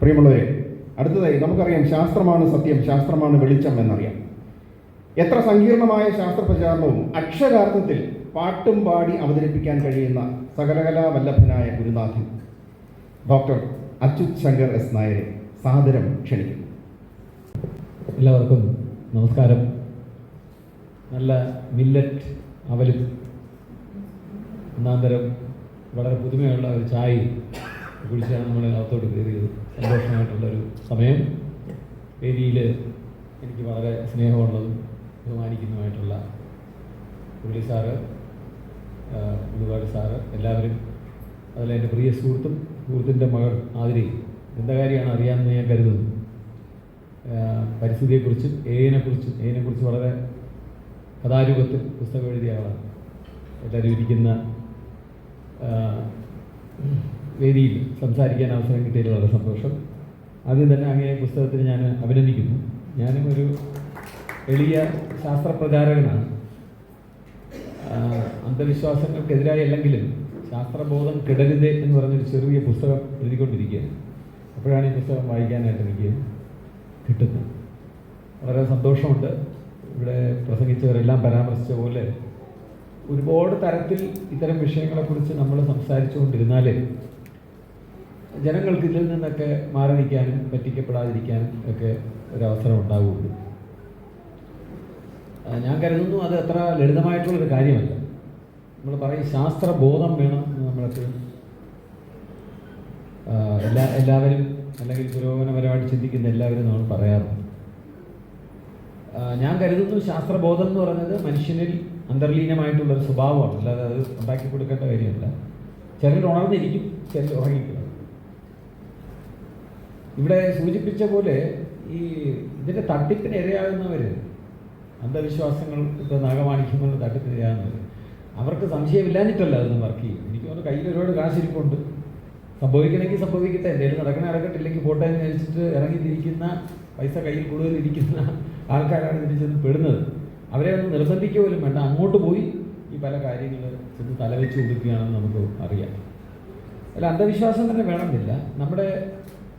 പ്രിയമുള്ളവരെ അടുത്തതായി നമുക്കറിയാം ശാസ്ത്രമാണ് സത്യം ശാസ്ത്രമാണ് വെളിച്ചം എന്നറിയാം. എത്ര സങ്കീർണമായ ശാസ്ത്ര പ്രചാരണവും അക്ഷരാർത്ഥത്തിൽ പാട്ടും പാടി അവതരിപ്പിക്കാൻ കഴിയുന്ന സകലകലാ വല്ലഭനായ ഗുരുനാഥൻ. ഡോക്ടർ അച്യുത് ശങ്കർ എസ് നായരെ സാദരം ക്ഷണിക്കുന്നു. എല്ലാവർക്കും നമസ്കാരം. നല്ല മില്ലറ്റ് അവലും ഒന്നാന്തരം വളരെ പുതുമയുള്ള ഒരു ചായ കുടിച്ചാണ് നമ്മൾ അകത്തോട്ട് കയറിയത് സന്തോഷമായിട്ടുള്ളൊരു സമയം. വേദിയിൽ എനിക്ക് വളരെ സ്നേഹമുള്ളതും ബഹുമാനിക്കുന്നതുമായിട്ടുള്ള പുള്ളി സാറ് ഒരുപാട് സാറ് എല്ലാവരും അതിൽ എന്റെ പ്രിയ സുഹൃത്തും സുഹൃത്തിന്റെ മകൾ ആതിരി എന്താ കാര്യമാണ് അറിയാമെന്ന് ഞാൻ കരുതുന്നു. പരിസ്ഥിതിയെക്കുറിച്ചും എയിനെക്കുറിച്ചും എയിനെക്കുറിച്ച് വളരെ കഥാരൂപത്തിൽ പുസ്തകം എഴുതിയ ആളാണ്. എല്ലാവരും ഇരിക്കുന്ന വേദിയിൽ സംസാരിക്കാൻ അവസരം കിട്ടിയതിൽ വളരെ സന്തോഷം. ആദ്യം തന്നെ അങ്ങേ പുസ്തകത്തിന് ഞാൻ അഭിനന്ദിക്കുന്നു. ഞാനും ഒരു എളിയ ശാസ്ത്രപ്രചാരകനാണ്. അന്ധവിശ്വാസങ്ങൾക്കെതിരായി അല്ലെങ്കിലും ശാസ്ത്രബോധം കിടരുത് എന്ന് പറഞ്ഞൊരു ചെറിയ പുസ്തകം എഴുതിക്കൊണ്ടിരിക്കുകയാണ്. അപ്പോഴാണ് ഈ പുസ്തകം വായിക്കാനായിട്ട് എനിക്ക് കിട്ടുന്നത്. വളരെ സന്തോഷമുണ്ട്. ഇവിടെ പ്രസംഗിച്ചവരെല്ലാം പരാമർശിച്ച പോലെ ഒരുപാട് തരത്തിൽ ഇത്തരം വിഷയങ്ങളെക്കുറിച്ച് നമ്മൾ സംസാരിച്ചുകൊണ്ടിരുന്നാൽ ജനങ്ങൾക്ക് ഇതിൽ നിന്നൊക്കെ മാറി നിൽക്കാനും പറ്റിക്കപ്പെടാതിരിക്കാനും ഒക്കെ ഒരവസരം ഉണ്ടാവുകയുള്ളൂ ആ, ഞാൻ കരുതുന്നു അത് അത്ര ലളിതമായിട്ടുള്ളൊരു കാര്യമല്ല. നമ്മൾ പറയും ശാസ്ത്രബോധം വേണം എന്ന് നമ്മളൊക്കെ എല്ലാ എല്ലാവരും അല്ലെങ്കിൽ പുരോഗമനപരമായിട്ട് ചിന്തിക്കുന്ന എല്ലാവരും നമ്മൾ പറയാറുണ്ട്. ഞാൻ കരുതുന്നു ശാസ്ത്രബോധം എന്ന് പറയുന്നത് മനുഷ്യനിൽ അന്തർലീനമായിട്ടുള്ളൊരു സ്വഭാവമാണ്. അല്ലാതെ അത് ഉണ്ടാക്കി കൊടുക്കേണ്ട കാര്യമല്ല. ചിലർ ഉണർന്നിരിക്കും ചിലർ ഉറങ്ങിക്കിടക്കും ഇവിടെ സൂചിപ്പിച്ച പോലെ ഈ ഇതിന്റെ തട്ടിപ്പിന് ഇരയാകുന്നവർ അന്ധവിശ്വാസങ്ങൾ ഇപ്പോൾ നാഗമാണിക്യങ്ങളുടെ തട്ടിപ്പിന് ഇരയാകുന്നവർ അവർക്ക് സംശയമില്ലാഞ്ഞിട്ടല്ല അതൊന്നും വർക്ക് ചെയ്യും എനിക്ക് തോന്നുന്നു കയ്യിൽ ഒരുപാട് കാശിരിപ്പുണ്ട്. സംഭവിക്കണമെങ്കിൽ സംഭവിക്കട്ടെ. എന്തെങ്കിലും നടക്കണ നടക്കട്ടില്ലെങ്കിൽ പോട്ടെ എന്ന് വെച്ചിട്ട് ഇറങ്ങിത്തിരിക്കുന്ന പൈസ കയ്യിൽ കൂടുതൽ ഇരിക്കുന്ന ആൾക്കാരാണ് ഇതിന് ചെന്ന് പെടുന്നത്. അവരെ ഒന്ന് നിർബന്ധിക്കുക പോലും വേണ്ട. അങ്ങോട്ട് പോയി ഈ പല കാര്യങ്ങൾ ചെന്ന് തലവെച്ച് കൊടുക്കുകയാണെന്ന് നമുക്ക് അറിയാം. അല്ല അന്ധവിശ്വാസം തന്നെ വേണമെന്നില്ല. നമ്മുടെ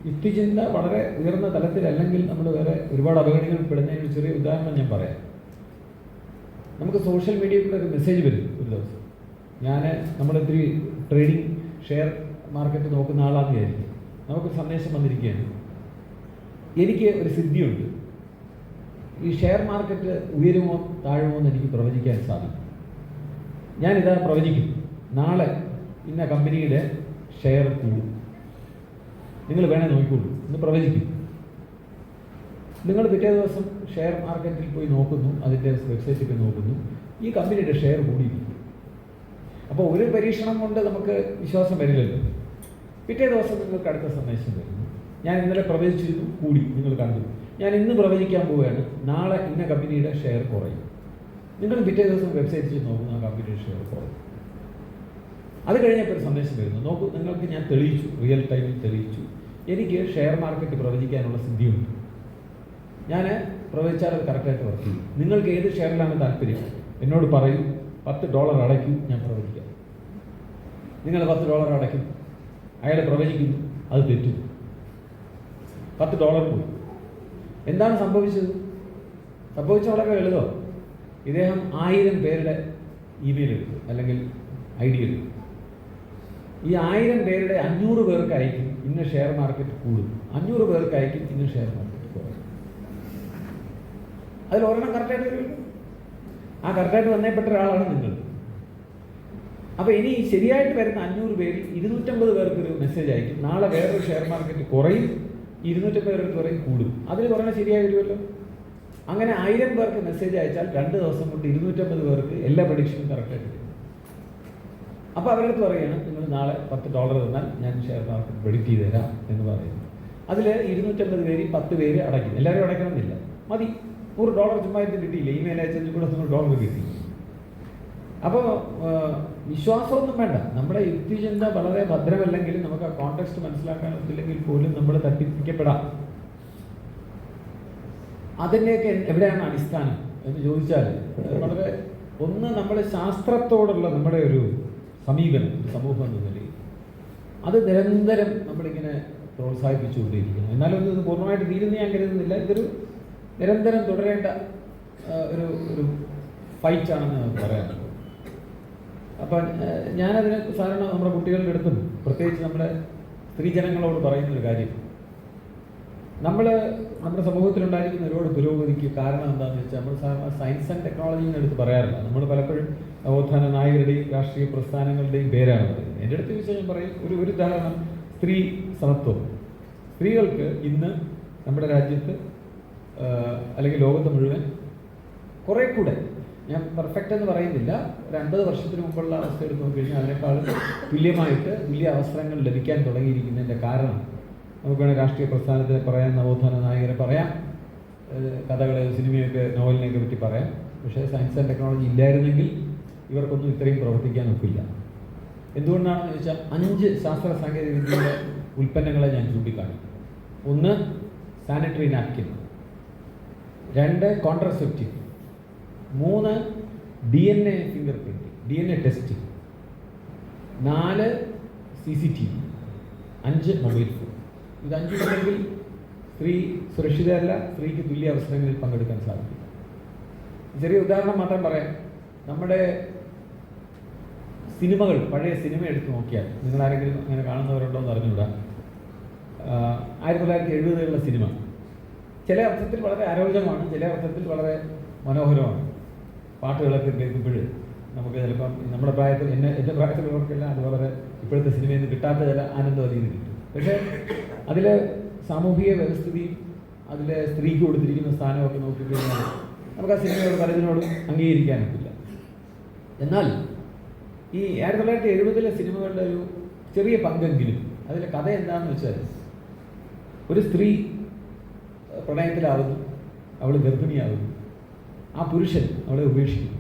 യുക്തിചിന്ത വളരെ ഉയർന്ന തലത്തിലല്ലെങ്കിൽ നമ്മൾ വേറെ ഒരുപാട് അപകടങ്ങൾ പെടുന്നതിന് ചെറിയ ഉദാഹരണം ഞാൻ പറയാം. നമുക്ക് സോഷ്യൽ മീഡിയയിൽ കൂടെ ഒരു മെസ്സേജ് വരും ഒരു ദിവസം. ഞാൻ നമ്മളിത്തിരി ട്രേഡിംഗ് ഷെയർ മാർക്കറ്റ് നോക്കുന്ന ആളാണെന്ന് വിചാരിക്കും. നമുക്ക് സന്ദേശം വന്നിരിക്കുകയാണ്. എനിക്ക് ഒരു സിദ്ധിയുണ്ട്. ഈ ഷെയർ മാർക്കറ്റ് ഉയരുമോ താഴുമോ എന്ന് എനിക്ക് പ്രവചിക്കാൻ സാധിക്കും. ഞാനിതാ പ്രവചിക്കും നാളെ ഇന്ന കമ്പനിയുടെ ഷെയർ കൂടും. നിങ്ങൾ വേണേ നോക്കിക്കോളൂ. ഇന്ന് പ്രവചിക്കും. നിങ്ങൾ പിറ്റേ ദിവസം ഷെയർ മാർക്കറ്റിൽ പോയി നോക്കുന്നു അതിന്റെ വെബ്സൈറ്റിൽ പോയി നോക്കുന്നു. ഈ കമ്പനിയുടെ ഷെയർ കൂടിയിരിക്കും അപ്പോൾ ഒരു പരീക്ഷണം കൊണ്ട് നമുക്ക് വിശ്വാസം വരില്ലല്ലോ. പിറ്റേ ദിവസം നിങ്ങൾക്ക് അടുത്ത സന്ദേശം വരുന്നു. ഞാൻ ഇന്നലെ പ്രവചിച്ചിരുന്നു കൂടി നിങ്ങൾ കണ്ടു. ഞാൻ ഇന്ന് പ്രവചിക്കാൻ പോവുകയാണ്. നാളെ ഇന്ന കമ്പനിയുടെ ഷെയർ കുറയും. നിങ്ങൾ പിറ്റേ ദിവസം വെബ്സൈറ്റിൽ നോക്കുന്ന കമ്പനിയുടെ ഷെയർ കുറയും. അത് കഴിഞ്ഞപ്പോൾ ഒരു സന്ദേശം വരുന്നു. നോക്കൂ നിങ്ങൾക്ക് ഞാൻ തെളിയിച്ചു റിയൽ ടൈമിൽ തെളിയിച്ചു. എനിക്ക് ഷെയർ മാർക്കറ്റ് പ്രവചിക്കാനുള്ള സിദ്ധിയുണ്ട്. ഞാൻ പ്രവചിച്ചാൽ അത് കറക്റ്റായിട്ട് വർക്ക് ചെയ്യും. നിങ്ങൾക്ക് ഏത് ഷെയറിലാണ് താല്പര്യം? എന്നോട് പറയും. പത്ത് ഡോളർ അടയ്ക്കും ഞാൻ പ്രവചിക്കാം. നിങ്ങൾ പത്ത് ഡോളർ അടയ്ക്കും. അയാൾ പ്രവചിക്കുന്നു അത് തെറ്റും. പത്ത് ഡോളർ പോയി. എന്താണ് സംഭവിച്ചത്? സംഭവിച്ച വളരെ എളുതോ ഇദ്ദേഹം ആയിരം പേരുടെ ഇമെയിൽ എടുത്തു അല്ലെങ്കിൽ ഐ ഡി എടുത്തു. ഈ ആയിരം പേരുടെ അഞ്ഞൂറ് പേർക്ക് അയക്കും. ഇന്ന് ഷെയർ മാർക്കറ്റ് കൂടും. അഞ്ഞൂറ് പേർക്കായിരിക്കും ഇന്ന് ഷെയർ മാർക്കറ്റ് കുറയും. അതിൽ ഒരെണ്ണം കറക്റ്റായിട്ട് വരും ആ കറക്റ്റായിട്ട് വന്നേപ്പെട്ട ഒരാളാണ് നിങ്ങൾ. അപ്പോൾ ഇനി ശരിയായിട്ട് വരുന്ന അഞ്ഞൂറ് പേരിൽ ഇരുന്നൂറ്റമ്പത് പേർക്ക് ഒരു മെസ്സേജ് അയക്കും. നാളെ വേറൊരു ഷെയർ മാർക്കറ്റ് കുറയും ഇരുന്നൂറ്റമ്പത് പേർക്ക് കുറയും കൂടും. അതിൽ കുറഞ്ഞ ശരിയായി വരുമല്ലോ. അങ്ങനെ ആയിരം പേർക്ക് മെസ്സേജ് അയച്ചാൽ രണ്ട് ദിവസം കൊണ്ട് ഇരുന്നൂറ്റമ്പത് പേർക്ക് എല്ലാ പ്രഡിക്ഷനും കറക്റ്റായിട്ട് അപ്പോൾ അവരടുത്ത് പറയുകയാണ് നിങ്ങൾ നാളെ പത്ത് ഡോളർ തന്നാൽ ഞാൻ ഷെയർ മാർക്കറ്റ് പ്രെഡിക്റ്റ് ചെയ്ത് തരാം എന്ന് പറയുന്നു. അതിൽ ഇരുന്നൂറ്റമ്പത് പേര് പത്ത് പേര് അടയ്ക്കും. എല്ലാവരും അടയ്ക്കണമെന്നില്ല. മതി. നൂറ് ഡോളർ ചുമ്മാ കിട്ടിയില്ല? ഇമെയിൽ അയച്ചതിൽ കൂടെ നൂറ് ഡോളർ കിട്ടി. അപ്പോൾ വിശ്വാസമൊന്നും വേണ്ട. നമ്മുടെ യുക്തിചിന്ത വളരെ ഭദ്രമല്ലെങ്കിലും നമുക്ക് ആ കോണ്ടെക്സ്റ്റ് മനസ്സിലാക്കാൻ പറ്റില്ലെങ്കിൽ പോലും നമ്മൾ തട്ടിപ്പിക്കപ്പെടാം. അതിന്റെയൊക്കെ എവിടെയാണ് അടിസ്ഥാനം എന്ന് ചോദിച്ചാൽ വളരെ ഒന്ന് നമ്മൾ ശാസ്ത്രത്തോടുള്ള നമ്മുടെ ഒരു സമീപനം സമൂഹം എന്ന നിലയിൽ. അത് നിരന്തരം നമ്മളിങ്ങനെ പ്രോത്സാഹിപ്പിച്ചുകൊണ്ടിരിക്കുന്നു എന്നാലും ഇത് പൂർണമായിട്ട് തീരുന്ന ഞാൻ കരുതുന്നില്ല. ഇതൊരു നിരന്തരം തുടരേണ്ട ഒരു ഒരു ഫൈറ്റാണെന്ന് നമുക്ക് പറയാൻ അപ്പം ഞാനതിനെ സാധാരണ നമ്മുടെ കുട്ടികളുടെ അടുത്തും പ്രത്യേകിച്ച് നമ്മുടെ സ്ത്രീജനങ്ങളോട് പറയുന്നൊരു കാര്യം. നമ്മൾ നമ്മുടെ സമൂഹത്തിലുണ്ടായിരിക്കുന്ന ഒരുപാട് പുരോഗതിക്ക് കാരണം എന്താണെന്ന് വെച്ചാൽ നമ്മൾ സയൻസ് ആൻഡ് ടെക്നോളജി എന്നെടുത്ത് പറയാറില്ല. നമ്മൾ പലപ്പോഴും നവോത്ഥാന നായകരുടെയും രാഷ്ട്രീയ പ്രസ്ഥാനങ്ങളുടെയും പേരാണ് എന്റെ അടുത്ത് ചോദിച്ചാൽ ഞാൻ പറയും ഒരു ഒരു ഉദാഹരണം സ്ത്രീ സമത്വം. സ്ത്രീകൾക്ക് ഇന്ന് നമ്മുടെ രാജ്യത്ത് അല്ലെങ്കിൽ ലോകത്ത് മുഴുവൻ കുറേ കൂടെ ഞാൻ പെർഫെക്റ്റ് എന്ന് പറയുന്നില്ല ഒരു അൻപത് വർഷത്തിന് മുമ്പുള്ള അവസ്ഥ എടുത്ത് നോക്കിക്കഴിഞ്ഞാൽ അതിനേക്കാൾ തുല്യമായിട്ട് തുല്യ അവസരങ്ങൾ ലഭിക്കാൻ തുടങ്ങിയിരിക്കുന്നതിന്റെ കാരണം. നമുക്ക് വേണേൽ രാഷ്ട്രീയ പ്രസ്ഥാനത്തെ പറയാം നവോത്ഥാന നായകരെ പറയാം കഥകളെ സിനിമയൊക്കെ നോവലിനെയൊക്കെ പറ്റി പറയാം. പക്ഷേ സയൻസ് ആൻഡ് ടെക്നോളജി ഇല്ലായിരുന്നെങ്കിൽ ഇവർക്കൊന്നും ഇത്രയും പ്രവർത്തിക്കാൻ ഒക്കില്ല എന്തുകൊണ്ടാണെന്ന് ചോദിച്ചാൽ അഞ്ച് ശാസ്ത്ര സാങ്കേതിക വിദ്യയുടെ ഉൽപ്പന്നങ്ങളെ ഞാൻ ചൂണ്ടിക്കാണിക്കും ഒന്ന് സാനിറ്ററി നാപ്കിൻ രണ്ട് കോൺട്രസെപ്റ്റീവ് മൂന്ന് D N A finger print D N A test നാല് സി സി ടി വി അഞ്ച് മൊബൈൽ ഫോൺ. ഇത് അഞ്ചുണ്ടെങ്കിൽ സ്ത്രീ സുരക്ഷിതയല്ല സ്ത്രീക്ക് തുല്യ അവസരങ്ങളിൽ പങ്കെടുക്കാൻ സാധിക്കും ചെറിയ ഉദാഹരണം മാത്രം പറയാം. നമ്മുടെ സിനിമകൾ പഴയ സിനിമ എടുത്ത് നോക്കിയാൽ നിങ്ങൾ ആരെങ്കിലും അങ്ങനെ കാണുന്നവരുണ്ടോ എന്ന് അറിഞ്ഞുകൂടാ. ആയിരത്തി തൊള്ളായിരത്തി എഴുപതുകളിലെ സിനിമ. ചില അർത്ഥത്തിൽ വളരെ ആരോഗ്യമാണ് ചില അർത്ഥത്തിൽ വളരെ മനോഹരമാണ്. പാട്ടുകളൊക്കെ കേൾക്കുമ്പോൾ നമുക്ക് ചിലപ്പം നമ്മുടെ പ്രായത്തിൽ എന്നെ എന്റെ പ്രായത്തിലുള്ളവർക്കെല്ലാം അത് വളരെ ഇപ്പോഴത്തെ സിനിമയിൽ നിന്ന് കിട്ടാത്ത ചില ആനന്ദം അതിൽ നിന്ന് കിട്ടും. പക്ഷേ അതിൽ സാമൂഹിക വ്യവസ്ഥിതിയും അതിലെ സ്ത്രീക്ക് കൊടുത്തിരിക്കുന്ന സ്ഥാനമൊക്കെ നോക്കിക്കഴിഞ്ഞാൽ നമുക്ക് ആ സിനിമയോട് പലതിനോടും അംഗീകരിക്കാനൊക്കില്ല. എന്നാൽ ഈ ആയിരത്തി തൊള്ളായിരത്തി എഴുപതിലെ സിനിമകളുടെ ഒരു ചെറിയ പങ്കെങ്കിലും അതിലെ കഥ എന്താണെന്ന് വെച്ചാൽ ഒരു സ്ത്രീ പ്രണയത്തിലാവുന്നു അവൾ ഗർഭിണിയാവുന്നു. ആ പുരുഷൻ അവളെ ഉപേക്ഷിക്കുന്നു.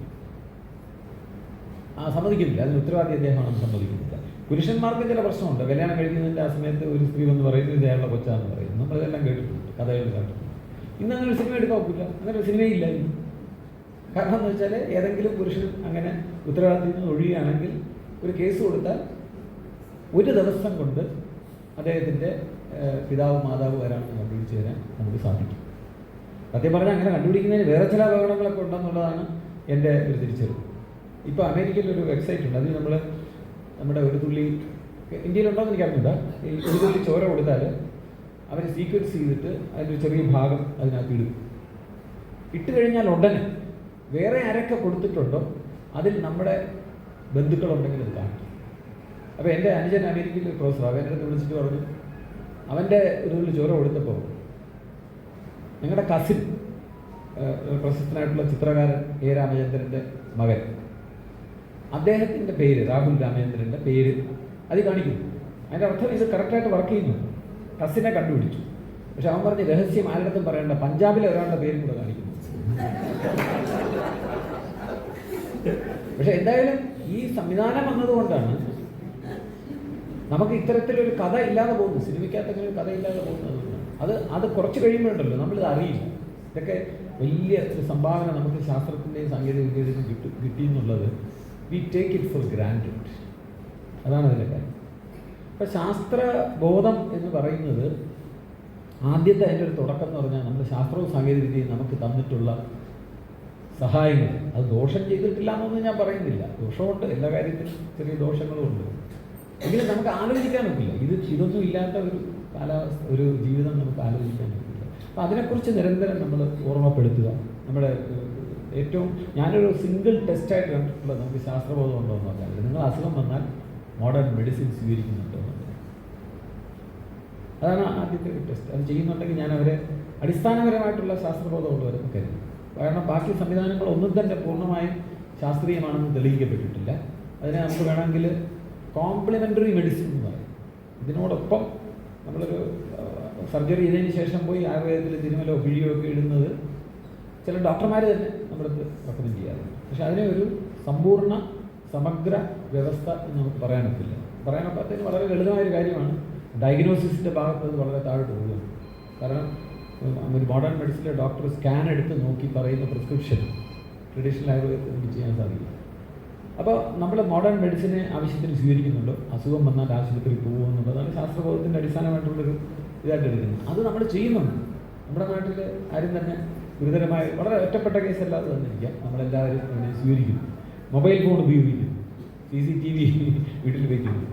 ആ സമ്മതിക്കുന്നില്ല. അതിന് ഉത്തരവാദി അദ്ദേഹമാണെന്ന് സമ്മതിക്കുന്നില്ല. പുരുഷന്മാർക്ക് ചില പ്രശ്നമുണ്ട്. കല്യാണം കഴിക്കുന്നതിന്റെ ആ സമയത്ത് ഒരു സ്ത്രീ വന്ന് പറയുന്നത് ഇത് അയാളുടെ കൊച്ചാന്ന് പറയുന്നു. നമ്മളിതെല്ലാം കേട്ടിട്ടുണ്ട് കഥകൾ കേട്ടിട്ടുണ്ട് ഇന്ന് അങ്ങനെ ഒരു സിനിമ എടുക്കാൻ ഒക്കില്ല. അങ്ങനെ ഒരു സിനിമയില്ല ഇന്ന് കാരണം എന്ന് വെച്ചാൽ ഏതെങ്കിലും പുരുഷൻ അങ്ങനെ ഉത്തരവാദിത്തത്തിൽ നിന്ന് ഒഴിയുകയാണെങ്കിൽ ഒരു കേസ് കൊടുത്താൽ ഒരു ദിവസം കൊണ്ട് അദ്ദേഹത്തിന്റെ പിതാവ് മാതാവ് വരാണെന്ന് കണ്ടുപിടിച്ച് തരാൻ നമുക്ക് സാധിക്കും. സത്യം പറഞ്ഞാൽ അങ്ങനെ കണ്ടുപിടിക്കുന്നതിന് വേറെ ചില അപകടങ്ങളൊക്കെ ഉണ്ടെന്നുള്ളതാണ് എന്റെ ഒരു തിരിച്ചറിവ്. ഇപ്പോൾ അമേരിക്കയിൽ ഒരു വെബ്സൈറ്റ് ഉണ്ട്. അതിൽ നമ്മൾ നമ്മുടെ ഒരു തുള്ളി ഇന്ത്യയിലുണ്ടോയെന്ന് എനിക്ക് അറിഞ്ഞില്ല ഈ ഒരു തുള്ളി ചോര കൊടുത്താൽ അവർ സീക്വൻസ് ചെയ്തിട്ട് അതിന്റെ ഒരു ചെറിയ ഭാഗം അതിനകത്ത് ഇടും. ഇട്ട് കഴിഞ്ഞാൽ ഉടനെ വേറെ ആരൊക്കെ കൊടുത്തിട്ടുണ്ടോ അതിൽ നമ്മുടെ ബന്ധുക്കളുണ്ടെങ്കിൽ അത് കാണിക്കും. അപ്പോൾ എന്റെ അനുജൻ അമേരിക്കയിൽ പ്രൊഫസർ അവൻ എന്റെ വിളിച്ചിട്ട് പറഞ്ഞു അവന്റെ ഒരു ചോര കൊടുത്തപ്പോൾ നിങ്ങളുടെ കസിൻ പ്രശസ്തനായിട്ടുള്ള ചിത്രകാരൻ എ രാമചന്ദ്രന്റെ മകൻ. അദ്ദേഹത്തിന്റെ പേര് രാഹുൽ രാമചന്ദ്രന്റെ പേര് അത് കാണിക്കുന്നു അതിന്റെ അർത്ഥം ഇത് കറക്റ്റായിട്ട് വർക്ക് ചെയ്യുന്നു. കസിനെ കണ്ടുപിടിച്ചു. പക്ഷെ അവൻ പറഞ്ഞ് രഹസ്യം ആരുടെ പറയേണ്ട. പഞ്ചാബിലെ ഒരാളുടെ പേരും കൂടെ കാണിക്കുന്നു. പക്ഷെ എന്തായാലും ഈ സംവിധാനം വന്നതുകൊണ്ടാണ് നമുക്ക് ഇത്തരത്തിലൊരു കഥ ഇല്ലാതെ പോകുന്നു സിനിമയ്ക്കകത്ത് അങ്ങനെ ഒരു കഥ ഇല്ലാതെ പോകുന്നത്? അത് അത് കുറച്ച് കഴിയുമ്പോഴുണ്ടല്ലോ. നമ്മളിത് അറിയില്ല. ഇതൊക്കെ വലിയ ഒരു സംഭാവന നമുക്ക് ശാസ്ത്രത്തിന്റെയും സാങ്കേതിക വിദ്യയുടെയും കിട്ടി കിട്ടി എന്നുള്ളത് we take it for granted അതാണ് അതിന്റെ കാര്യം. അപ്പം ശാസ്ത്രബോധം എന്ന് പറയുന്നത് ആദ്യത്തെ അതിന്റെ ഒരു തുടക്കം എന്ന് പറഞ്ഞാൽ നമ്മുടെ ശാസ്ത്രവും സാങ്കേതിക വിദ്യയും നമുക്ക് തന്നിട്ടുള്ള സഹായങ്ങൾ. അത് ദോഷം ചെയ്തിട്ടില്ല എന്നൊന്നും ഞാൻ പറയുന്നില്ല. ദോഷമുണ്ട് എല്ലാ കാര്യത്തിലും ചെറിയ ദോഷങ്ങളും ഉണ്ട് എങ്കിലും നമുക്ക് ആലോചിക്കാൻ പറ്റില്ല ഇത് ഇതൊന്നും ഇല്ലാത്ത ഒരു കാലാവസ്ഥ ഒരു ജീവിതം നമുക്ക് ആലോചിക്കാൻ ഒക്കില്ല. അപ്പം അതിനെക്കുറിച്ച് നിരന്തരം നമ്മൾ ഓർമ്മപ്പെടുത്തുക. നമ്മുടെ ഏറ്റവും ഞാനൊരു സിംഗിൾ ടെസ്റ്റായിട്ട് കണ്ടിട്ടുള്ളത് നമുക്ക് ശാസ്ത്രബോധം ഉണ്ടോ എന്ന് പറഞ്ഞാൽ നിങ്ങൾ അസുഖം വന്നാൽ മോഡേൺ മെഡിസിൻ സ്വീകരിക്കുന്നുണ്ടോ അതാണ് ആദ്യത്തെ ഒരു ടെസ്റ്റ് അത് ചെയ്യുന്നുണ്ടെങ്കിൽ ഞാൻ അവരെ അടിസ്ഥാനപരമായിട്ടുള്ള ശാസ്ത്രബോധമുള്ളവരെന്ന് കരുതും കാരണം ബാക്കി സംവിധാനങ്ങൾ ഒന്നും തന്നെ പൂർണമായും ശാസ്ത്രീയമാണെന്ന് തെളിയിക്കപ്പെട്ടിട്ടില്ല. അതിനെ നമുക്ക് വേണമെങ്കിൽ കോംപ്ലിമെന്ററി മെഡിസിൻ എന്ന് പറയും. ഇതിനോടൊപ്പം നമ്മളൊരു സർജറി ചെയ്തതിന് ശേഷം പോയി ആയുർവേദത്തിൽ തിരുമലോ കിഴിയോ ഒക്കെ ഇടുന്നത് ചില ഡോക്ടർമാർ തന്നെ നമ്മളത് റെക്കമെൻഡ് ചെയ്യാറുണ്ട്. പക്ഷേ അതിനെ ഒരു സമ്പൂർണ സമഗ്ര വ്യവസ്ഥ എന്ന് നമുക്ക് പറയാനൊക്കില്ല പറയാനൊക്കെ വളരെ ലളിതമായൊരു കാര്യമാണ്. ഡയഗ്നോസിസിന്റെ ഭാഗത്ത് വളരെ താഴോട്ട് പോകുന്നു കാരണം ഒരു മോഡേൺ മെഡിസിനിലെ ഡോക്ടർ സ്കാൻ എടുത്ത് നോക്കി പറയുന്ന പ്രിസ്ക്രിപ്ഷൻ ട്രഡീഷണൽ ആയുർവേദത്തിൽ നമുക്ക് ചെയ്യാൻ സാധിക്കും അപ്പോൾ നമ്മൾ മോഡേൺ മെഡിസിനെ ആവശ്യത്തിന് സ്വീകരിക്കുന്നുണ്ട്. അസുഖം വന്നാൽ ആശുപത്രിയിൽ പോകുമെന്നുള്ളതാണ് ശാസ്ത്രബോധത്തിന്റെ അടിസ്ഥാനമായിട്ടുള്ളൊരു ഇതായിട്ട് എടുക്കുന്നത് അത് നമ്മൾ ചെയ്യുന്നുണ്ട്. നമ്മുടെ നാട്ടിൽ ആരും തന്നെ ഗുരുതരമായ വളരെ ഒറ്റപ്പെട്ട കേസല്ലാതെ തന്നിരിക്കാം നമ്മളെല്ലാവരും അതിനെ സ്വീകരിക്കുന്നു. മൊബൈൽ ഫോൺ ഉപയോഗിക്കുന്നു. സി സി ടി വി വീട്ടിൽ വയ്ക്കുന്നു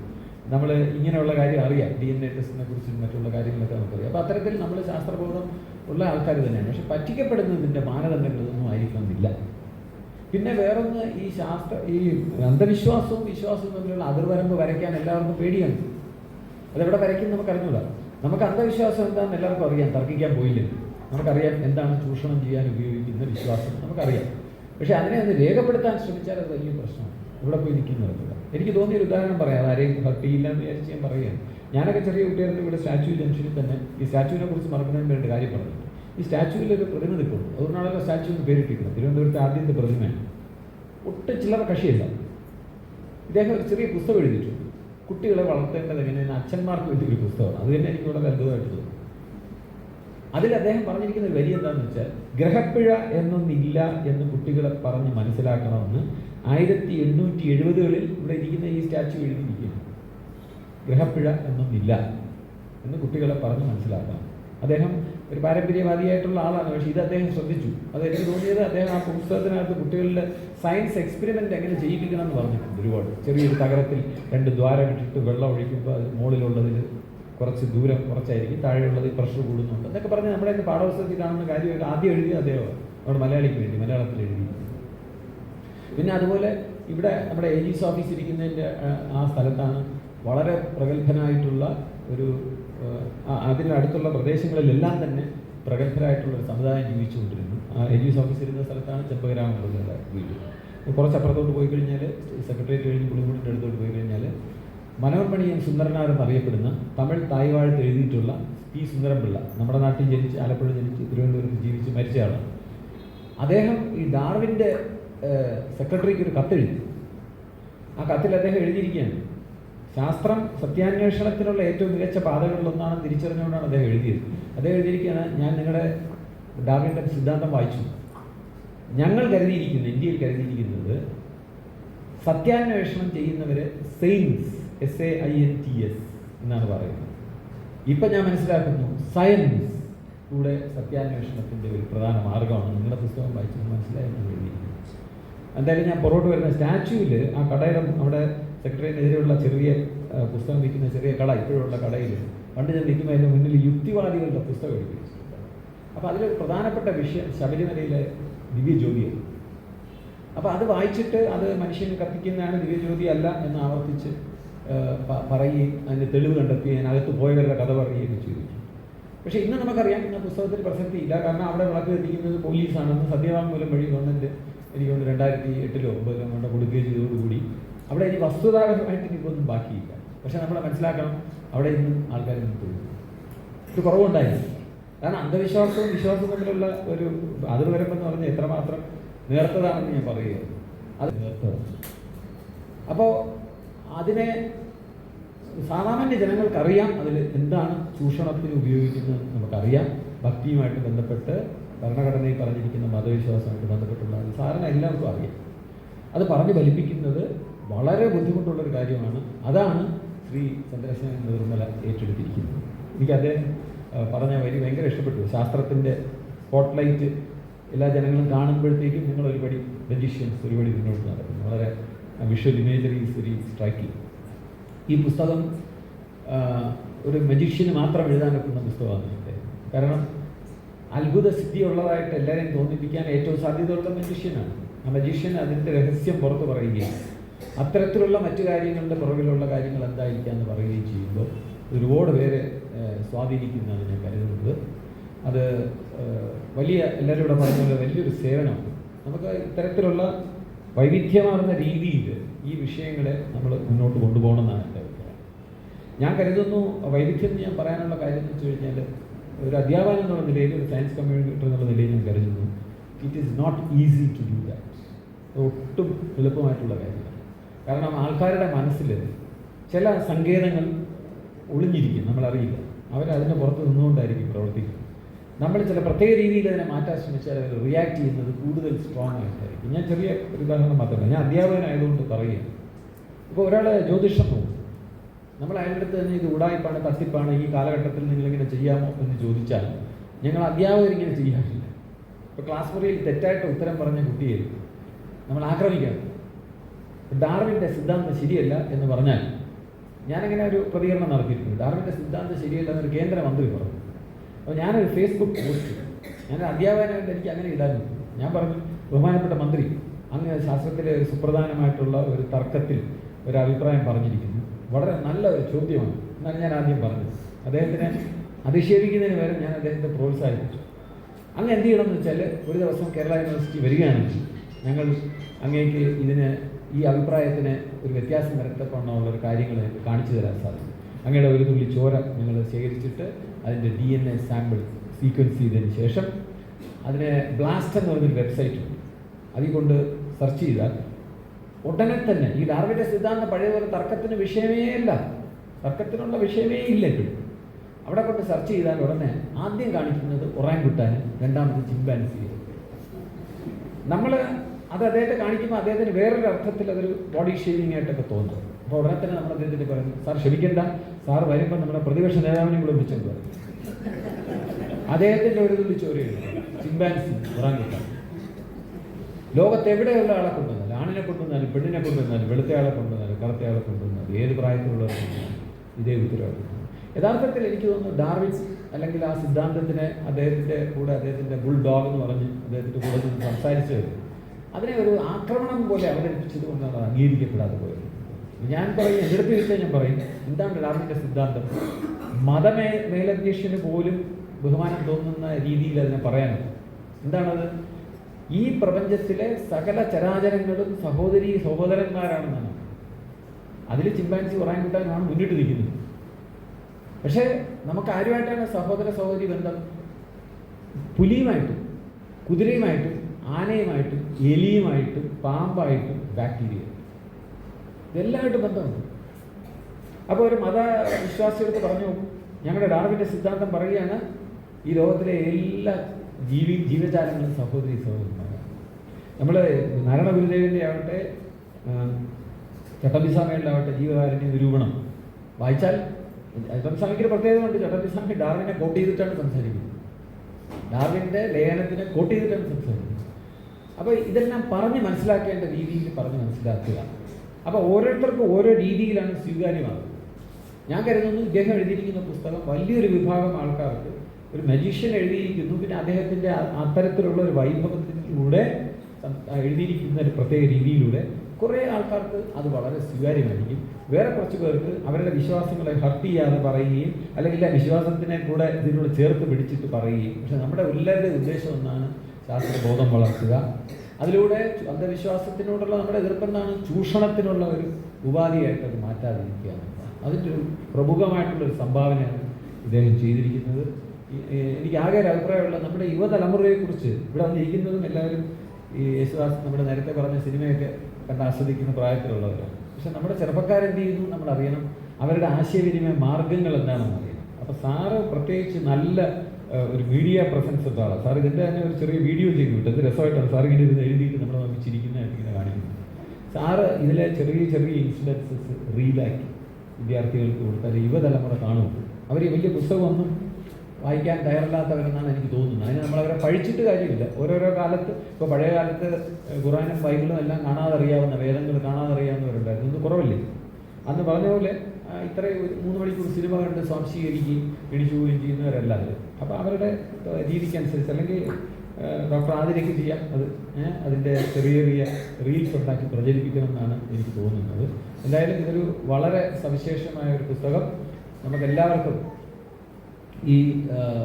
നമ്മൾ ഇങ്ങനെയുള്ള കാര്യം അറിയാം. ഡി എൻ എ ടെസ്റ്റിനെ കുറിച്ചും മറ്റുള്ള കാര്യങ്ങളൊക്കെ നമുക്കറിയാം. അപ്പോൾ അത്തരത്തിൽ നമ്മൾ ശാസ്ത്രബോധം ഉള്ള ആൾക്കാർ തന്നെയാണ്. പക്ഷെ പറ്റിക്കപ്പെടുന്നതിന്റെ മാനദണ്ഡങ്ങളൊന്നും ആയിരിക്കണമെന്നില്ല. പിന്നെ വേറൊന്ന് ഈ ശാസ്ത്ര ഈ അന്ധവിശ്വാസവും വിശ്വാസവും തമ്മിലുള്ള അതിർവരമ്പ് വരയ്ക്കാൻ എല്ലാവർക്കും പേടിയാണ്. അതെവിടെ വരയ്ക്കും നമുക്ക് അറിഞ്ഞൂടാ നമുക്ക് അന്ധവിശ്വാസം എന്താണെന്ന് എല്ലാവർക്കും അറിയാം. തർക്കിക്കാൻ പോയില്ല? നമുക്കറിയാം എന്താണ് ചൂഷണം ചെയ്യാൻ ഉപയോഗിക്കുന്ന വിശ്വാസം നമുക്കറിയാം. പക്ഷെ അതിനെ ഒന്ന് രേഖപ്പെടുത്താൻ ശ്രമിച്ചാൽ അത് വലിയ പ്രശ്നമാണ്. ഇവിടെ പോയി നിൽക്കുന്നവർക്ക് എനിക്ക് തോന്നിയൊരു ഉദാഹരണം പറയാം. ആരെയും ചെയ്യില്ല എന്ന് വിചാരിച്ച് ഞാൻ പറയുകയാണ്. ഞാനൊക്കെ ചെറിയ കുട്ടികളുടെ ഇവിടെ സ്റ്റാച്യു ജംഗ്ഷനിൽ തന്നെ ഈ സ്റ്റാച്യുവിനെ കുറിച്ച് മറക്കുന്നതിന് വേണ്ടി കാര്യം പറഞ്ഞു ഈ സ്റ്റാച്യുവിൽ ഒരു പ്രതിമ നിൽക്കുന്നു അതുകൊണ്ടാണല്ലോ സ്റ്റാച്യു പേരിട്ടിരിക്കുന്നത്. തിരുവനന്തപുരത്തെ ആദ്യത്തെ പ്രതിമയാണ്. ഒട്ടും ചില്ലറ കക്ഷിയല്ല. ഇദ്ദേഹം ഒരു ചെറിയ പുസ്തകം എഴുതിയിട്ടുണ്ട്. കുട്ടികളെ വളർത്തേണ്ടത് എങ്ങനെയെന്ന് അച്ഛന്മാർക്ക് ഒരു പുസ്തകമാണ്. അത് തന്നെ എനിക്ക് വളരെ അത്ഭുതമായിട്ട് തോന്നി. അതിൽ അദ്ദേഹം പറഞ്ഞിരിക്കുന്ന വരി എന്താണെന്ന് വെച്ചാൽ ഗ്രഹപ്പിഴ എന്നൊന്നില്ല എന്ന് കുട്ടികളെ പറഞ്ഞ് മനസ്സിലാക്കണമെന്ന് ആയിരത്തി എണ്ണൂറ്റി എഴുപതുകളിൽ ഇവിടെ ഇരിക്കുന്ന ഈ സ്റ്റാച്ചു എഴുതിയിരിക്കുന്നു ഗ്രഹപ്പിഴ എന്നൊന്നില്ല എന്ന് കുട്ടികളെ പറഞ്ഞ് മനസ്സിലാക്കണം. അദ്ദേഹം ഒരു പാരമ്പര്യവാദിയായിട്ടുള്ള ആളാണ് പക്ഷേ ഇത് അദ്ദേഹം ശ്രദ്ധിച്ചു. അത് എനിക്ക് തോന്നിയത് അദ്ദേഹം ആ പുസ്തകത്തിനകത്ത് കുട്ടികളുടെ സയൻസ് എക്സ്പെരിമെന്റ് എങ്ങനെ ചെയ്യിപ്പിക്കണം എന്ന് പറഞ്ഞിട്ടുണ്ട് ഒരുപാട്. ചെറിയൊരു തകരത്തിൽ രണ്ട് ദ്വാരം ഇട്ടിട്ട് വെള്ളം ഒഴിക്കുമ്പോൾ മുകളിലുള്ളതിൽ കുറച്ച് ദൂരം കുറച്ചായിരിക്കും താഴെയുള്ളത് ഈ പ്രഷർ കൂടുന്നുണ്ട്. എന്നൊക്കെ പറഞ്ഞ് നമ്മുടെ ഇന്ന് പാഠപുസ്തകത്തിൽ കാണുന്ന കാര്യമൊക്കെ ആദ്യം എഴുതിയത് അദ്ദേഹം നമ്മുടെ മലയാളിക്ക് വേണ്ടി മലയാളത്തിൽ എഴുതി പിന്നെ അതുപോലെ ഇവിടെ നമ്മുടെ ഏജീസ് ഓഫീസ് ഇരിക്കുന്നതിന്റെ ആ, സ്ഥലത്താണ് വളരെ പ്രഗത്ഭനായിട്ടുള്ള ഒരു അതിന്റെ അതിനടുത്തുള്ള പ്രദേശങ്ങളിലെല്ലാം തന്നെ പ്രഗത്ഭരായിട്ടുള്ള ഒരു സമുദായം ജീവിച്ചുകൊണ്ടിരുന്നു. ആ ഏജീസ് ഓഫീസ് ഇരുന്ന സ്ഥലത്താണ് ചെമ്പഗ്രാമങ്ങളുടെ വീട്. കുറച്ച് അപ്പുറത്തോട്ട് പോയി കഴിഞ്ഞാൽ സെക്രട്ടേറിയറ്റ് കഴിഞ്ഞ് പുളിമുടിന്റെ അടുത്തോട്ട് പോയി കഴിഞ്ഞാൽ മനോന്മണിയൻ സുന്ദരനാർ എന്നറിയപ്പെടുന്ന തമിഴ് തായ്വാഴത്ത് എഴുതിയിട്ടുള്ള പി. സുന്ദരംപിള്ള നമ്മുടെ നാട്ടിൽ ജനിച്ച് ആലപ്പുഴ ജനിച്ച് തിരുവനന്തപുരത്ത് ജീവിച്ച് മരിച്ചയാളാണ്. അദ്ദേഹം ഈ ഡാർവിന്റെ സെക്രട്ടറിക്ക് ഒരു കത്തെഴുതി. ആ കത്തിൽ അദ്ദേഹം എഴുതിയിരിക്കുകയാണ്. ശാസ്ത്രം സത്യാന്വേഷണത്തിനുള്ള ഏറ്റവും മികച്ച പാതകളിലൊന്നാണെന്ന് തിരിച്ചറിഞ്ഞുകൊണ്ടാണ് അദ്ദേഹം എഴുതിയത്. അദ്ദേഹം എഴുതിയിരിക്കുകയാണ് ഞാൻ നിങ്ങളുടെ ഡാർവിന്റെ സിദ്ധാന്തം വായിച്ചു. ഞങ്ങൾ കരുതിയിരിക്കുന്നത് ഇന്ത്യയിൽ കരുതിയിരിക്കുന്നത് സത്യാന്വേഷണം ചെയ്യുന്നവരെ saints S A I N T S എന്നാണ് പറയുന്നത്. ഇപ്പം ഞാൻ മനസ്സിലാക്കുന്നു സയൻസ് കൂടെ സത്യാന്വേഷണത്തിന്റെ ഒരു പ്രധാന മാർഗമാണ്. നിങ്ങളുടെ പുസ്തകം വായിച്ചത് മനസ്സിലായെന്ന് എഴുതിയിരിക്കുന്നത് എന്തായാലും ഞാൻ പുറകോട്ട് വരുന്ന സ്റ്റാച്യൂവിൽ ആ കടയുടെ അവിടെ സെക്രട്ടറിനെതിരെയുള്ള ചെറിയ പുസ്തകം വിൽക്കുന്ന ചെറിയ കട ഇപ്പോഴുള്ള കടയിൽ പണ്ട് ഞാൻ നിൽക്കുമ്പോൾ അതിന്റെ മുന്നിൽ യുക്തിവാദികളുടെ പുസ്തകം എഴുതി അപ്പോൾ അതിലൊരു പ്രധാനപ്പെട്ട വിഷയം ശബരിമലയിലെ ദിവ്യജ്യോതിയാണ്. അപ്പോൾ അത് വായിച്ചിട്ട് അത് മനുഷ്യന് കത്തിക്കുന്നതാണ് ദിവ്യജ്യോതി അല്ല എന്ന് ആവർത്തിച്ച് പറയുകയും അതിന്റെ തെളിവ് കണ്ടെത്തുകയും അതിനകത്ത് പോയവരുടെ കഥ പറയുകയും ചെയ്തു. പക്ഷേ ഇന്ന് നമുക്കറിയാം ഇന്ന് പുസ്തകത്തിൽ പ്രസക്തിയില്ല കാരണം അവിടെ വിളക്ക് കത്തിക്കുന്നത് പോലീസാണെന്ന് സത്യവാങ്മൂലം വഴി ഗവൺമെന്റ് എനിക്ക് തോന്നുന്നു രണ്ടായിരത്തി എട്ടിലോ ഒമ്പതിലോ കൊണ്ട് കൊടുക്കുകയും ചെയ്തതോടുകൂടി അവിടെ ഇനി വസ്തുതാപരമായിട്ട് ഇനിയിപ്പോൾ ഒന്നും ബാക്കിയില്ല. പക്ഷേ നമ്മൾ മനസ്സിലാക്കണം അവിടെ ഇന്നും ആൾക്കാർ തോന്നുന്നു ഇത് കുറവുണ്ടായിരുന്നു കാരണം അന്ധവിശ്വാസവും വിശ്വാസവും തമ്മിലുള്ള ഒരു അതിർവരമ്പെന്ന് പറഞ്ഞാൽ എത്രമാത്രം നേർത്തതാണെന്ന് ഞാൻ പറയുകയായിരുന്നു അത് നേർത്തതാണ്. അപ്പോൾ അതിനെ സാമാന്യ ജനങ്ങൾക്കറിയാം അതിൽ എന്താണ് ചൂഷണത്തിന് ഉപയോഗിക്കുന്നത് നമുക്കറിയാം. ഭക്തിയുമായിട്ട് ബന്ധപ്പെട്ട് ഭരണഘടനയിൽ പറഞ്ഞിരിക്കുന്ന മതവിശ്വാസമായിട്ട് ബന്ധപ്പെട്ടുള്ള സാധാരണ എല്ലാവർക്കും അറിയാം. അത് പറഞ്ഞ് ഫലിപ്പിക്കുന്നത് വളരെ ബുദ്ധിമുട്ടുള്ളൊരു കാര്യമാണ്. അതാണ് ശ്രീ ചന്ദ്രശേഖരൻ നിർമ്മല ഏറ്റെടുത്തിരിക്കുന്നത്. എനിക്ക് അദ്ദേഹം പറഞ്ഞ വരി ഭയങ്കര ഇഷ്ടപ്പെട്ടു. ശാസ്ത്രത്തിന്റെ സ്പോട്ട്ലൈറ്റ് എല്ലാ ജനങ്ങളും കാണുമ്പോഴത്തേക്കും നിങ്ങൾ ഒരുപടി മജീഷ്യൻസ് ഒരുപടി മുന്നോട്ട് നടക്കുന്നു. വളരെ വിഷ്വൽ ഇമേജറി വെരി സ്ട്രൈക്കിംഗ് ഈ പുസ്തകം ഒരു മജീഷ്യന് മാത്രം എഴുതാനൊക്കുന്ന പുസ്തകമാണ് കാരണം അത്ഭുത സിദ്ധിയുള്ളതായിട്ട് എല്ലാവരെയും തോന്നിപ്പിക്കാൻ ഏറ്റവും സാധ്യതയുള്ള മജീഷ്യനാണ് ആ മജീഷ്യൻ അതിന്റെ രഹസ്യം പുറത്ത് പറയുകയും അത്തരത്തിലുള്ള മറ്റു കാര്യങ്ങളുടെ പുറകിലുള്ള കാര്യങ്ങൾ എന്തായിരിക്കാമെന്ന് പറയുകയും ചെയ്യുമ്പോൾ ഒരുപാട് പേരെ സ്വാധീനിക്കുന്ന സ്വാധീനിക്കുന്നതാണ് ഞാൻ കരുതുന്നത്. അത് വലിയ എല്ലാവരും ഇവിടെ പറഞ്ഞ വലിയൊരു സേവനമാണ്. നമുക്ക് ഇത്തരത്തിലുള്ള വൈവിധ്യമാർന്ന രീതിയിൽ ഈ വിഷയങ്ങളെ നമ്മൾ മുന്നോട്ട് കൊണ്ടുപോകണമെന്നാണ് എന്റെ അഭിപ്രായം. ഞാൻ കരുതുന്നു വൈവിധ്യം ഞാൻ പറയാനുള്ള കാര്യം എന്ന് വെച്ച് കഴിഞ്ഞാൽ ഒരു അധ്യാപകൻ എന്നുള്ള നിലയിൽ ഒരു സയൻസ് കമ്മ്യൂണിക്കേറ്റർ എന്നുള്ള നിലയിൽ ഞാൻ കരുതുന്നു. It is not easy to do that ഒട്ടും എളുപ്പമായിട്ടുള്ള കാര്യമാണ് കാരണം ആൾക്കാരുടെ മനസ്സിൽ ചില സങ്കേതങ്ങൾ ഒളിഞ്ഞിരിക്കും നമ്മളറിയില്ല. അവരതിന്റെ പുറത്ത് നിന്നുകൊണ്ടായിരിക്കും പ്രവർത്തിക്കുന്നത്. നമ്മൾ ചില പ്രത്യേക രീതിയിൽ അതിനെ മാറ്റാൻ ശ്രമിച്ചാൽ അവർ റിയാക്ട് ചെയ്യുന്നത് കൂടുതൽ സ്ട്രോങ് ആയിട്ടായിരിക്കും. ഞാൻ ചെറിയ ഒരു ഉദാഹരണം മാത്രമല്ല ഞാൻ അധ്യാപകനായതുകൊണ്ട് പറയുകയാണ്. ഇപ്പോൾ ഒരാൾ ജ്യോതിഷം പോകും നമ്മൾ അയാളുടെ അടുത്ത് തന്നെ ഇത് ഉടായ്പാണ് തട്ടിപ്പാണ് ഈ കാലഘട്ടത്തിൽ നിങ്ങളിങ്ങനെ ചെയ്യാമോ എന്ന് ചോദിച്ചാൽ ഞങ്ങൾ അധ്യാപകർ ഇങ്ങനെ ചെയ്യാറില്ല. ഇപ്പോൾ ക്ലാസ് മുറിയിൽ തെറ്റായിട്ട് ഉത്തരം പറഞ്ഞ കുട്ടിയെ നമ്മൾ ആക്രമിക്കണം. ഡാർവിന്റെ സിദ്ധാന്തം ശരിയല്ല എന്ന് പറഞ്ഞാൽ ഞാനങ്ങനെ ഒരു പ്രതികരണം നടത്തിയിട്ടുണ്ട്. ഡാർവിന്റെ സിദ്ധാന്തം ശരിയല്ല എന്നൊരു കേന്ദ്രമന്ത്രി പറഞ്ഞു. അപ്പോൾ ഞാനൊരു ഫേസ്ബുക്ക് പോസ്റ്റ് ഞാൻ അധ്യാപകനായിട്ട് എനിക്ക് അങ്ങനെ ഇടാനുണ്ട് ഞാൻ പറഞ്ഞു ബഹുമാനപ്പെട്ട മന്ത്രി അങ്ങ് ശാസ്ത്രത്തിലെ സുപ്രധാനമായിട്ടുള്ള ഒരു തർക്കത്തിൽ ഒരു അഭിപ്രായം പറഞ്ഞിരിക്കുന്നു. വളരെ നല്ല ഒരു ചോദ്യമാണ്. എന്നാണ് ഞാൻ ആദ്യം പറഞ്ഞത്. അദ്ദേഹത്തിനെ അധിക്ഷേപിക്കുന്നതിന് പകരം ഞാൻ അദ്ദേഹത്തെ പ്രോത്സാഹിപ്പിച്ചു. അങ്ങ് എന്ത് ചെയ്യണമെന്ന് വെച്ചാൽ ഒരു ദിവസം കേരള യൂണിവേഴ്സിറ്റി വരികയാണെങ്കിൽ ഞങ്ങൾ അങ്ങേക്ക് ഇതിന് ഈ അഭിപ്രായത്തിന് ഒരു വ്യത്യാസം വരുത്തപ്പെടാനുള്ള ഒരു കാര്യങ്ങൾ കാണിച്ചു തരാൻ സാധിക്കും. അങ്ങയുടെ ഒരു തുള്ളി ചോര ഞങ്ങൾ ശേഖരിച്ചിട്ട് അതിന്റെ D N A sample sequence ചെയ്തതിന് ശേഷം അതിനെ ബ്ലാസ്റ്റ് എന്ന് പറഞ്ഞൊരു വെബ്സൈറ്റ് ഉണ്ട്. അതിൽ കൊണ്ട് സെർച്ച് ചെയ്താൽ ഉടനെ തന്നെ ഈ ഡാർവിന്റെ സിദ്ധാന്തം പഴയപോലെ തർക്കത്തിന് വിഷയമേ അല്ല തർക്കത്തിനുള്ള വിഷയമേ ഇല്ല ഇപ്പോഴും. അവിടെ കൊണ്ട് സെർച്ച് ചെയ്താൽ ഉടനെ ആദ്യം കാണിക്കുന്നത് ഒറാൻകുട്ടാനും രണ്ടാമത് ചിമ്പാൻസി നമ്മൾ അത് അദ്ദേഹത്തെ കാണിക്കുമ്പോൾ അദ്ദേഹത്തിന് വേറൊരു അർത്ഥത്തിൽ അതൊരു ബോഡി ഷേവിംഗ് ആയിട്ടൊക്കെ തോന്നുന്നു. അപ്പോൾ ഉടനെ തന്നെ നമ്മൾ അദ്ദേഹത്തിന് പറയുന്നു സാർ ക്ഷമിക്കണ്ട. സാർ വരുമ്പോൾ നമ്മുടെ പ്രതിപക്ഷ നേതാവിനെ കൂടെ വിളിച്ചെന്ന് പറഞ്ഞു അദ്ദേഹത്തിന്റെ ഒരു തുള്ളി ചോരയുണ്ട് ചിമ്പാൻസി ഒറാൻകുട്ടാൻ ലോകത്ത് എവിടെയുള്ള ആളെ കൊണ്ടുവന്നാലും ആണിനെ കൊണ്ടുവന്നാലും പെണ്ണിനെ കൊണ്ടുവന്നാലും വെളുത്തയാളെ കൊണ്ടുവന്നാലും കറുത്തയാളെ കൊണ്ടുവന്നാലും ഏത് പ്രായത്തിലുള്ളവരെ ഇതേ ഉത്തരവാദിത്വം. യഥാർത്ഥത്തിൽ എനിക്ക് തോന്നുന്നു ഡാർവിൻസ് അല്ലെങ്കിൽ ആ സിദ്ധാന്തത്തിനെ അദ്ദേഹത്തിന്റെ കൂടെ അദ്ദേഹത്തിന്റെ ബുൾ ഡോഗ് എന്ന് പറഞ്ഞ് അദ്ദേഹത്തിന്റെ കൂടെ സംസാരിച്ചു അതിനെ ഒരു ആക്രമണം പോലെ അവതരിപ്പിച്ചത് കൊണ്ടാണ് അത് അംഗീകരിക്കപ്പെടാതെ പോയത്. ഞാൻ പറയും എന്റെ അടുത്ത് ഞാൻ പറയും എന്താണ് ഡാർവിന്റെ സിദ്ധാന്തം? മതമേ മേലധ്യക്ഷന് പോലും ബഹുമാനം തോന്നുന്ന രീതിയിൽ അതിനെ പറയാനുണ്ട്. എന്താണത്? ഈ പ്രപഞ്ചത്തിലെ സകല ചരാചരങ്ങളും സഹോദരി സഹോദരന്മാരാണെന്നാണ്. അതിൽ ചിമ്പാൻസി ഉറാൻകുട്ടാനാണ് മുന്നിട്ട് നിൽക്കുന്നത്. പക്ഷേ നമുക്ക് ആരുമായിട്ടാണ് സഹോദര സഹോദരി ബന്ധം? പുലിയുമായിട്ടും കുതിരയുമായിട്ടും ആനയുമായിട്ടും എലിയുമായിട്ടും പാമ്പായിട്ടും ബാക്ടീരിയ ഇതെല്ലാമായിട്ട് ബന്ധമുണ്ട്. അപ്പോൾ ഒരു മത വിശ്വാസികൾക്ക് പറഞ്ഞു ഞങ്ങളുടെ ഡാർവിന്റെ സിദ്ധാന്തം പറയുകയാണ് ഈ ലോകത്തിലെ എല്ലാ ജീവി ജീവജാലങ്ങളും സഹോദരി സഹോദരന്മാരാണ് നമ്മൾ നാരായണ ഗുരുദേവന്റെ ആവട്ടെ ചട്ടമ്പിസ്വാമികളുടെ ആവട്ടെ ജീവകാരുണ്യ നിരൂപണം. വായിച്ചാൽ ചട്ടമ്പിസ്വാമിക്ക് ഒരു പ്രത്യേകത ഉണ്ട് ചട്ടമ്പിസ്വാമി ഡാർവിനെ കോട്ട് ചെയ്തിട്ടാണ് സംസാരിക്കുന്നത്. ഡാർവിന്റെ ലേഖനത്തിനെ കോട്ട് ചെയ്തിട്ടാണ് സംസാരിക്കുന്നത്. അപ്പോൾ ഇതെല്ലാം പറഞ്ഞ് മനസ്സിലാക്കേണ്ട രീതിയിൽ പറഞ്ഞ് മനസ്സിലാക്കുക. അപ്പോൾ ഓരോരുത്തർക്കും ഓരോ രീതിയിലാണ് സ്വീകാര്യമാകുന്നത്. ഞാൻ കരുതുന്നു ഇദ്ദേഹം എഴുതിയിരിക്കുന്ന പുസ്തകം വലിയൊരു വിഭാഗം ആൾക്കാർക്ക് ഒരു മജീഷ്യൻ എഴുതിയിരിക്കുന്നു പിന്നെ അദ്ദേഹത്തിന്റെ അത്തരത്തിലുള്ള ഒരു വൈഭവത്തിലൂടെ എഴുതിയിരിക്കുന്ന ഒരു പ്രത്യേക രീതിയിലൂടെ കുറേ ആൾക്കാർക്ക് അത് വളരെ സ്വീകാര്യമായിരിക്കും. വേറെ കുറച്ച് പേർക്ക് അവരുടെ വിശ്വാസങ്ങളെ ഹർട്ട് ചെയ്യാതെ പറയുകയും അല്ലെങ്കിൽ ആ വിശ്വാസത്തിനെ കൂടെ ഇതിനോട് ചേർത്ത് പിടിച്ചിട്ട് പറയുകയും. പക്ഷെ നമ്മുടെ എല്ലാവരുടെ ഉദ്ദേശം ഒന്നാണ് ശാസ്ത്രബോധം വളർത്തുക. അതിലൂടെ അന്ധവിശ്വാസത്തിനോടുള്ള നമ്മുടെ എതിർപ്പെന്താണ്? ചൂഷണത്തിനുള്ള ഒരു ഉപാധിയായിട്ട് അത് മാറ്റാതിരിക്കുക. അതിന്റെ ഒരു പ്രമുഖമായിട്ടുള്ള ഒരു സംഭാവനയാണ് ഇദ്ദേഹം ചെയ്തിരിക്കുന്നത്. എനിക്ക് ആകെ ഒരു അഭിപ്രായമുള്ള നമ്മുടെ യുവതലമുറയെക്കുറിച്ച് ഇവിടെ വന്നിരിക്കുന്നതും എല്ലാവരും ഈ യേശുദാസ് നമ്മുടെ നേരത്തെ പറഞ്ഞ സിനിമയൊക്കെ കണ്ട് ആസ്വദിക്കുന്ന പ്രായത്തിലുള്ളവരാണ്. പക്ഷെ നമ്മുടെ ചെറുപ്പക്കാരെന്ത് ചെയ്യുന്നു? നമ്മൾ അറിയണം അവരുടെ ആശയവിനിമയ മാർഗങ്ങൾ എന്താണെന്ന് അറിയണം അപ്പോൾ സാറ് പ്രത്യേകിച്ച് നല്ല ഒരു മീഡിയ പ്രസൻസ് ആളാണ് സാർ ഇതിന്റെ തന്നെ ഒരു ചെറിയ വീഡിയോ ചെയ്ത് വിട്ടു എന്ത് രസമായിട്ടാണ് സാർ ഇങ്ങനെ ഇരുന്ന് എഴുതിയിട്ട് നമ്മളെ നമുക്ക് ചിരിക്കുന്നതായിട്ട് ഇങ്ങനെ കാണിക്കുന്നത്. സാറ് ഇതിലെ ചെറിയ ചെറിയ ഇൻസിഡൻസസ് റീലാക്കി വിദ്യാർത്ഥികൾക്ക് കൊടുത്താൽ യുവതലമുറ കാണും. അവർ വലിയ പുസ്തകമൊന്നും വായിക്കാൻ തയ്യാറില്ലാത്തവരെന്നാണ് എനിക്ക് തോന്നുന്നത്. അതിന് നമ്മളവരെ പഴിച്ചിട്ട് കാര്യമില്ല. ഓരോരോ കാലത്ത് ഇപ്പോൾ പഴയ കാലത്ത് ഖുറാനും ബൈബിളും എല്ലാം കാണാതെ അറിയാവുന്ന വേദങ്ങൾ കാണാതെ അറിയാവുന്നവരുണ്ടായിരുന്നു. ഒന്നും കുറവല്ലേ. അന്ന് പറഞ്ഞ പോലെ ഇത്രയും മൂന്ന് മണിക്കൂർ സിനിമ കണ്ട് സ്വാംശീകരിക്കുകയും ഇടിച്ചു പോവുകയും ചെയ്യുന്നവരല്ല അത് അപ്പോൾ അവരുടെ രീതിക്കനുസരിച്ച് അല്ലെങ്കിൽ ഡോക്ടർ ആതിരയ്ക്ക് ചെയ്യാം. അത് അതിന്റെ ചെറിയ ചെറിയ റീൽസ് ഉണ്ടാക്കി പ്രചരിപ്പിക്കണമെന്നാണ് എനിക്ക് തോന്നുന്നത്. എന്തായാലും ഇതൊരു വളരെ സവിശേഷമായ ഒരു പുസ്തകം. നമുക്കെല്ലാവർക്കും ഈ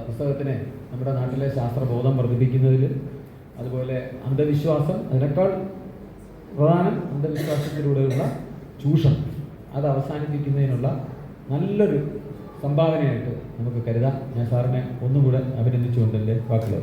പുസ്തകത്തിനെ നമ്മുടെ നാട്ടിലെ ശാസ്ത്രബോധം വർദ്ധിപ്പിക്കുന്നതിൽ അതുപോലെ അന്ധവിശ്വാസം അതിനേക്കാൾ പ്രധാനം അന്ധവിശ്വാസത്തിലൂടെയുള്ള ചൂഷണം. അത് അവസാനിപ്പിക്കുന്നതിനുള്ള നല്ലൊരു സംഭാവനയായിട്ട് നമുക്ക് കരുതാം. ഞാൻ സാറിനെ ഒന്നുകൂടെ അഭിനന്ദിച്ചുകൊണ്ട് എന്റെ വാക്കുകൾ